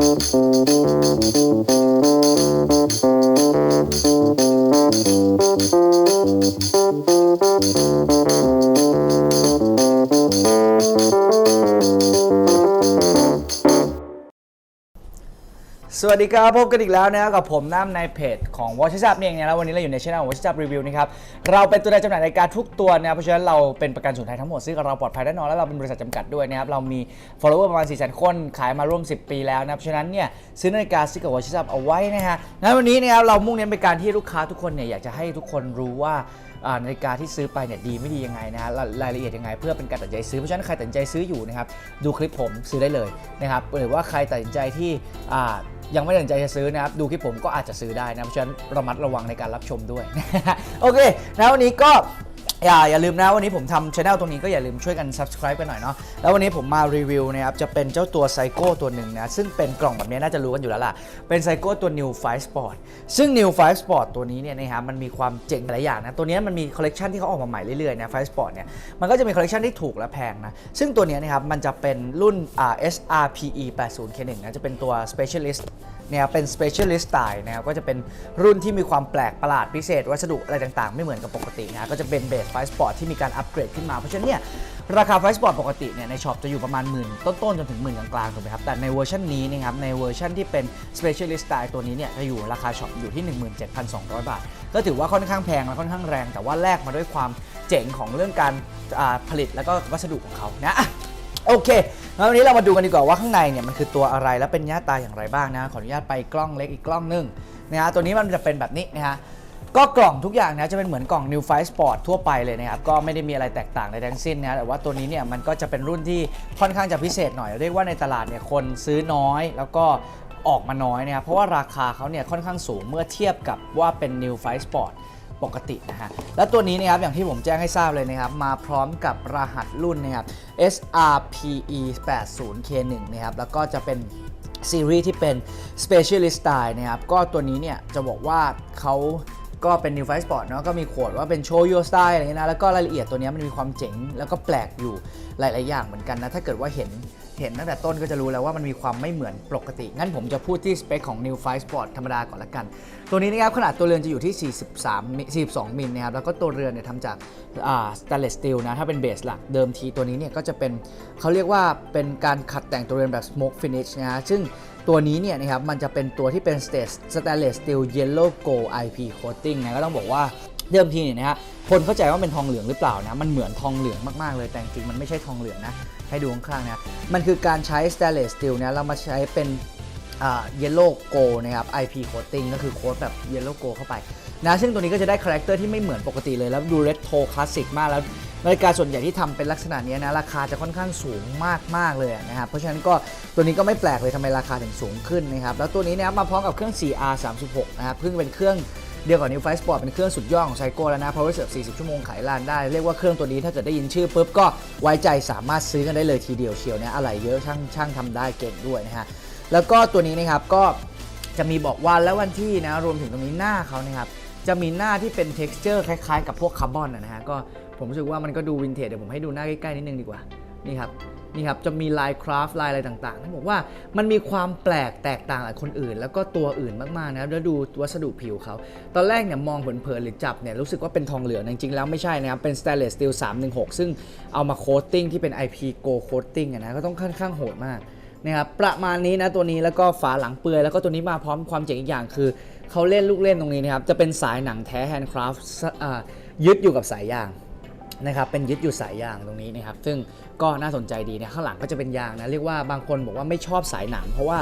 Thank you. สวัสดีครับ พบกันอีกแล้วนะครับกับผมน้ำในเพจของ Watch Up เองเนี่ยแล้ววันนี้เราอยู่ในช่อง Watch Up Review นะครับเราเป็นตัวแทนจำหน่ายรายการทุกตัวนะครับเพราะฉะนั้นเราเป็นประกันสุนทรทั้งหมดซึ่งเราปลอดภัยแน่นอนและเราเป็นบริษัทจำกัดด้วยนะครับเรามี follower ประมาณ 4 0 0 0 0คนขายมาร่วม 10 ปีแล้วนะเพราะฉะนั้นเนี่ยซื้อนาฬิกาซื้อกับ Watch Up เอาไว้นะฮะงั้นวันนี้นะครับเรามุ่งเน้นไปการที่ลูกค้าทุกคนเนี่ยอยากจะให้ทุกคนรู้ว่า นาฬิกาที่ซื้อไปเนี่ยดีไม่ดียังไงนะฮะรายละเอียดยังไง เพื่อเป็นการตัดใจซื้อเพราะฉะนั้นใครตัดใจซื้ออยู่นะครับดูคลิปผมซื้อได้เลยนะครับหรือว่าใครตัดใจที่ยังไม่ตัดใจจะซื้อนะครับดูคลิปผมก็อาจจะซื้อได้นะเพราะฉะนั้นระมัดระวังในการรับชมด้วยโอเคและวันนี้ก็ อย่าอย่าลืมนะวันนี้ผมทำช anel ตรงนี้ก็อย่าลืมช่วยกัน subscribe กันหน่อยเนาะแล้ววันนี้ผมมารีวิวนะครับจะเป็นเจ้าตัวไซโก้ตัวหนึ่งนะซึ่งเป็นกล่องแบบนี้น่าจะรู้กันอยู่แล้วล่ะ เป็นไซโก้ตัว New 5 Sport ซึ่ง New 5 Sport ตัวนี้เนี่ยนะครับมันมีความเจ๋งหลายอย่างนะตัวนี้มันมีคอลเลกชันที่เขาออกมาใหม่เรื่อยๆนะ5 Sport เนี่ยมันก็จะมีคอลเลกชันที่ถูกและแพงนะซึ่งตัวนี้นะครับมันจะเป็นรุ่น SRPE 80K1 นะจะเป็นตัว specialist เนี่ยเป็น specialist style นะครับก็จะเป็นรุ่นที่มีความแปลกประหลาดพิเศษ วัสดุอะไรต่างๆ ไม่เหมือนกับปกตินะก็จะเป็นเบสไฟสปอร์ตที่มีการอัปเกรดขึ้นมา เพราะฉะนั้นเนี่ยราคาไฟสปอร์ตปกติเนี่ยในช็อปจะอยู่ประมาณหมื่นต้นๆ จนถึงหมื่นกลางๆถูกไหมครับ แต่ในเวอร์ชันนี้นะครับในเวอร์ชันที่เป็น specialist style ตัวนี้เนี่ยจะอยู่ราคาช็อปอยู่ที่ 17,200 บาท ก็ถือว่าค่อนข้างแพงและค่อนข้างแรง แต่ว่าแลกมาด้วยความเจ๋งของเรื่องการผลิตแล้วก็วัสดุของเขานะ โอเคแล้ววันนี้เรามาดูกันดีกว่าว่าข้างในเนี่ยมันคือตัวอะไรและเป็นหน้าตาอย่างไรบ้างนะ ขออนุญาตไปกล้องเล็กอีกกล้องหนึงนะฮะตัวนี้มันจะเป็นแบบนี้นะฮะก็กล่องทุกอย่างนะจะเป็นเหมือนกล่อง New 5 Sport ทั่วไปเลยนะครับก็ไม่ได้มีอะไรแตกต่างใดทั้งสิ้นนะแต่ว่าตัวนี้เนี่ยมันก็จะเป็นรุ่นที่ค่อนข้างจะพิเศษหน่อยเรียกว่าในตลาดเนี่ยคนซื้อน้อยแล้วก็ออกมาน้อยนะครับเพราะว่าราคาเขาเนี่ยค่อนข้างสูงเมื่อเทียบกับว่าเป็น New 5 Sport ปกตินะฮะ แล้วตัวนี้นะครับอย่างที่ผมแจ้งให้ทราบเลยนะครับ มาพร้อมกับรหัสรุ่นนะครับ SRPE 80K1 นะครับ แล้วก็จะเป็นซีรีส์ที่เป็น Specialist Style นะครับ ก็ตัวนี้เนี่ยจะบอกว่าเขาก็เป็น New 5 Sport เนาะก็มีโค้ดว่าเป็น Show Your Style อะไรเงี้ยนะ แล้วก็รายละเอียดตัวนี้มันมีความเจ๋ง แล้วก็แปลกอยู่หลาย ๆ อย่างเหมือนกันนะ ถ้าเกิดว่าเห็น เห็นตั้งแต่ต้นก็จะรู้แล้วว่ามันมีความไม่เหมือนปกติ งั้นผมจะพูดที่สเปคของ New 5 Sport ธรรมดาก่อนละกัน ตัวนี้นะครับขนาดตัวเรือนจะอยู่ที่ 43มิ42 มิลนะครับ แล้วก็ตัวเรือนเนี่ยทำจากอ่า stainless steel นะ ถ้าเป็นเบสหลักเดิมทีตัวนี้เนี่ยก็จะเป็นเขาเรียกว่าเป็นการขัดแต่งตัวเรือนแบบ smoke finish นะฮะซึ่งตัวนี้เนี่ยนะครับมันจะเป็นตัวที่เป็น stainless steel yellow gold IP coating นะก็ต้องบอกว่าเดิมทีเนี่ยนะฮะคนเข้าใจว่าเป็นทองเหลืองหรือเปล่านะ มันเหมือนทองเหลืองมาก ๆ เลย แต่จริงมันไม่ใช่ทองเหลืองนะ ให้ดูข้างๆนะมันคือการใช้ stainless steel เนี่ยเรามาใช้เป็นอ่า yellow gold นะครับ IP coating ก็คือโค้ดแบบ yellow gold เข้าไปนะซึ่งตัวนี้ก็จะได้คาแรคเตอร์ที่ไม่เหมือนปกติเลย แล้วดู retro classic มากแล้วนาฬิกาส่วนใหญ่ที่ทำเป็นลักษณะนี้นะราคาจะค่อนข้างสูงมาก ๆ เลยนะครับเพราะฉะนั้นก็ตัวนี้ก็ไม่แปลกเลยทำไมราคาถึงสูงขึ้นนะครับแล้วตัวนี้นะครับมาพร้อมกับเครื่อง 4R 36 นะครับเพิ่งเป็นเครื่อง เดียวกับ New 5 Sport เป็นเครื่องสุดยอดของไซโก้แล้วนะ Power Reserve 40 ชั่วโมงขายลานได้ เรียกว่าเครื่องตัวนี้ถ้าเกิดได้ยินชื่อปุ๊บก็ไว้ใจสามารถซื้อกันได้เลยทีเดียวเชียวนะอะไรเยอะช่างช่างทำได้เก่งด้วยนะฮะแล้วก็ตัวนี้นะครับก็จะมีบอกวันและวันที่นะรวมถึงตรงนี้หน้าเขานะครับจะมีหน้าที่เป็น texture คล้ายๆ กับพวกคาร์บอนนะฮะก็ผมรู้สึกว่ามันก็ดูวินเทจเดี๋ยวผมให้ดูหน้าใกล้ๆนิดนึงดีกว่านี่ครับ นี่ครับจะมีลายคราฟลายอะไรต่างๆต้องบอกว่ามันมีความแปลกแตกต่างจากคนอื่น แล้วก็ตัวอื่นมากๆนะครับแล้วดูวัสดุผิวเขา ตอนแรกเนี่ยมองเผินๆหรือจับเนี่ยรู้สึกว่าเป็นทองเหลืองจริงๆแล้วไม่ใช่นะครับ เป็น stainless steel 316 ซึ่งเอามาโคตติ้งที่เป็น IP Go Coating อะนะก็ต้องค่อนข้างโหดมากนะครับประมาณนี้นะตัวนี้แล้วก็ฝาหลังเปลือยแล้วก็ตัวนี้มาพร้อมความเจ๋งอีกอย่างคือเขาเล่นลูกเล่นตรงนี้นะครับจะเป็นสายหนังแท้ handcraft อ่ายึดอยู่กับสายยาง นะครับเป็นยึดอยู่สายยางตรงนี้นะครับซึ่งก็น่าสนใจดีนะข้างหลังก็จะเป็นยางนะเรียกว่าบางคนบอกว่าไม่ชอบสายหนัง เพราะว่า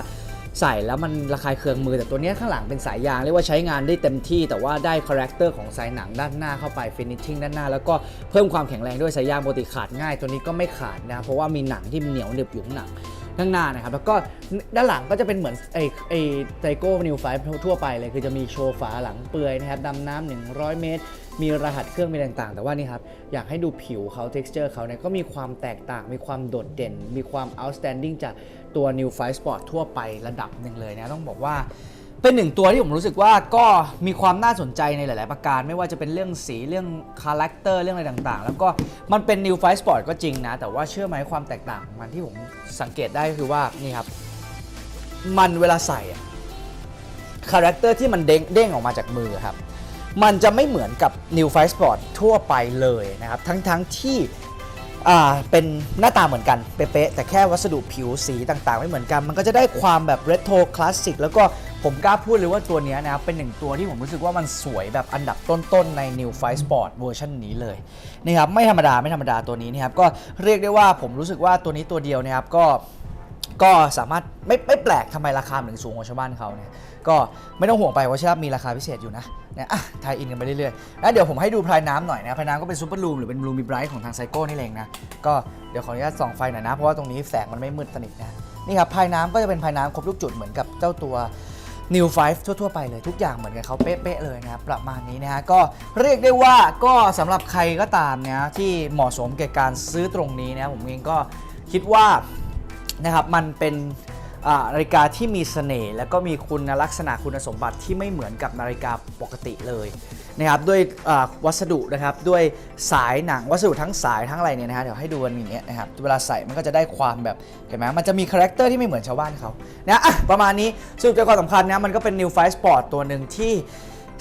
ใส่แล้วมันระคายเคืองมือแต่ตัวนี้ข้างหลังเป็นสายยางเรียกว่าใช้งานได้เต็มที่ แต่ว่าได้คาแรคเตอร์ของสายหนังด้านหน้าเข้าไปฟินิชชิ่งด้านหน้า แล้วก็เพิ่มความแข็งแรงด้วยสายยางปกติขาดง่าย ตัวนี้ก็ไม่ขาดนะเพราะว่ามีหนังที่เหนียวหนึบอยู่ข้างหนัง ข้างหน้านะครับ แล้วก็ด้านหลังก็จะเป็นเหมือนไอไอไซโก้นิวไฟทั่วไปเลย คือจะมีโชว์ฝาหลังเปลือยนะครับดำน้ำ100 เมตร มีรหัสเครื่องมีต่างๆ แต่ว่านี่ครับ อยากให้ดูผิวเขา texture เขาเนี่ยก็มีความแตกต่าง มีความโดดเด่น มีความ outstanding จากตัว New 5 Sport ทั่วไประดับหนึ่งเลยนะต้องบอกว่า เป็นหนึ่งตัวที่ผมรู้สึกว่าก็มีความน่าสนใจในหลาย ๆ ประการ ไม่ว่าจะเป็นเรื่องสีเรื่องคาแรคเตอร์เรื่องอะไรต่าง ๆ แล้วก็มันเป็น New 5 Sport ก็จริงนะ แต่ว่าเชื่อไหมความแตกต่างของมันที่ผมสังเกตได้ก็คือว่านี่ครับ มันเวลาใส่อะคาแรคเตอร์ที่มันเด้งเด้งออกมาจากมือครับ มันจะไม่เหมือนกับ New Fight Sport ทั่วไปเลยนะครับ ทั้งทั้งที่ อ่าเป็นหน้าตาเหมือนกันเป๊ะๆแต่แค่วัสดุผิวสีต่างๆ ไม่เหมือนกัน มันก็จะได้ความแบบเรโทรคลาสสิกแล้วก็ผมกล้าพูดเลยว่าตัวเนี้ยนะครับเป็นหนึ่งตัวที่ผมรู้สึกว่ามันสวยแบบอันดับต้นๆ ใน New Five Sport เวอร์ชันนี้เลยนะครับไม่ธรรมดาไม่ธรรมดาตัวนี้นะครับก็เรียกได้ว่าผมรู้สึกว่าตัวนี้ตัวเดียวนะครับก็ ก็สามารถไม่ไม่แปลกทำไมราคาถึงสูงกว่าชาวบ้านเขาเนี่ยก็ไม่ต้องห่วงไปว่าชาบมีราคาพิเศษอยู่นะเนี่ยอะทายอินกันไปเรื่อยๆแล้วเดี๋ยวผมให้ดูพายน้ำหน่อยนะพายน้ำก็เป็นซูเปอร์ลูมหรือเป็นลูมิไบรท์ของทางไซโก้นี่เองนะก็เดี๋ยวขออนุญาตส่องไฟหน่อยนะ เพราะว่าตรงนี้แสงมันไม่มืดสนิทนะนี่ครับพายน้ำก็จะเป็นพายน้ำครบทุกจุดเหมือนกับเจ้าตัว New 5 ทั่ว ๆ ไปเลยทุกอย่างเหมือนกับเขาเป๊ะ ๆ เลยนะครับ ประมาณนี้นะฮะก็เรียกได้ว่าก็สำหรับใครก็ตามนะที่เหมาะสมแก่การซื้อตรงนี้นะผมเองก็คิดว่า นะครับมันเป็นนาฬิกาที่มีเสน่ห์แล้วก็มีคุณลักษณะคุณสมบัติที่ไม่เหมือนกับนาฬิกาปกติเลยนะครับด้วยวัสดุนะครับด้วยสายหนังวัสดุทั้งสายทั้งอะไรเนี่ยนะฮะเดี๋ยวให้ดูกันอย่างเงี้ยนะครับเวลาใส่มันก็จะได้ความแบบเห็นไหมมันจะมีคาแรคเตอร์ที่ไม่เหมือนชาวบ้านเขานะอะประมาณนี้สรุปใจความสำคัญนะมันก็เป็น New 5 Sport ตัวหนึ่งที่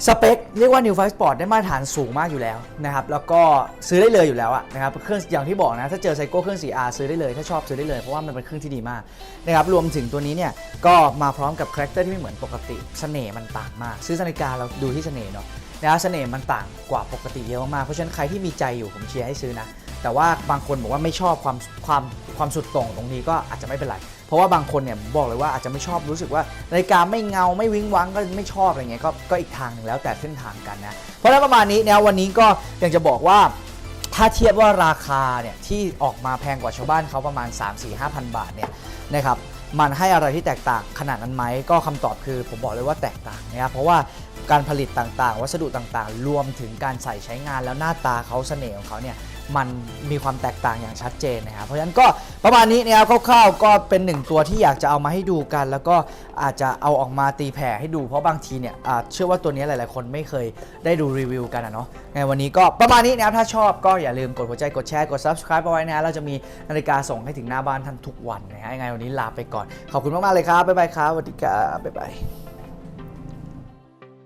สเปคเรียกว่า New 5 Sport ได้มาตรฐานสูงมากอยู่แล้วนะครับ แล้วก็ซื้อได้เลยอยู่แล้วอะนะครับ เครื่องอย่างที่บอกนะ ถ้าเจอไซโก้เครื่อง 4R ซื้อได้เลย ถ้าชอบซื้อได้เลย เพราะว่ามันเป็นเครื่องที่ดีมากนะครับ รวมถึงตัวนี้เนี่ย ก็มาพร้อมกับคาแรคเตอร์ที่ไม่เหมือนปกติ เสน่ห์มันต่างมาก ซื้อนาฬิกาเราดูที่เสน่ห์เนาะนะเสน่ห์มันต่างกว่าปกติเยอะมาก เพราะฉะนั้นใครที่มีใจอยู่ผมเชียร์ให้ซื้อนะ แต่ว่าบางคนบอกว่าไม่ชอบความความความสุดโต่งตรงนี้ก็อาจจะไม่เป็นไร เพราะว่าบางคนเนี่ยบอกเลยว่าอาจจะไม่ชอบรู้สึกว่านาฬิกาไม่เงาไม่วิ้งวังก็ไม่ชอบอะไรเงี้ยก็ก็อีกทางหนึ่งแล้วแต่เส้นทางกันนะ เพราะฉะนั้นประมาณนี้นะวันนี้ก็อยากจะบอกว่าถ้าเทียบว่าราคาเนี่ยที่ออกมาแพงกว่าชาวบ้านเขาประมาณ 3 4 5 0 0 0บาทเนี่ยนะครับมันให้อะไรที่แตกต่างขนาดนั้นไหมก็คำตอบคือผมบอกเลยว่าแตกต่างนะครับเพราะว่า การผลิตต่างๆ วัสดุต่างๆ รวมถึงการใส่ใช้งานแล้วหน้าตาเขาเสน่ห์ของเขาเนี่ยมันมีความแตกต่างอย่างชัดเจนนะครับเพราะฉะนั้นก็ประมาณนี้นะครับคร่าวๆก็เป็นหนึ่งตัวที่อยากจะเอามาให้ดูกัน แล้วก็อาจจะเอาออกมาตีแผ่ให้ดูเพราะบางทีเนี่ยเชื่อว่าตัวนี้หลายๆ คนไม่เคยได้ดูรีวิวกันอะเนาะในวันนี้ก็ประมาณนี้นะครับถ้าชอบก็อย่าลืมกดหัวใจกดแชร์กด subscribe เอาไว้นะฮะเราจะมีนาฬิกาส่งให้ถึงหน้าบ้านท่านทุกวันนะฮะยังไงวันนี้ลาไปก่อน ขอบคุณมากๆเลยครับบ๊ายบายครับสวัสดีครับบ๊ายบาย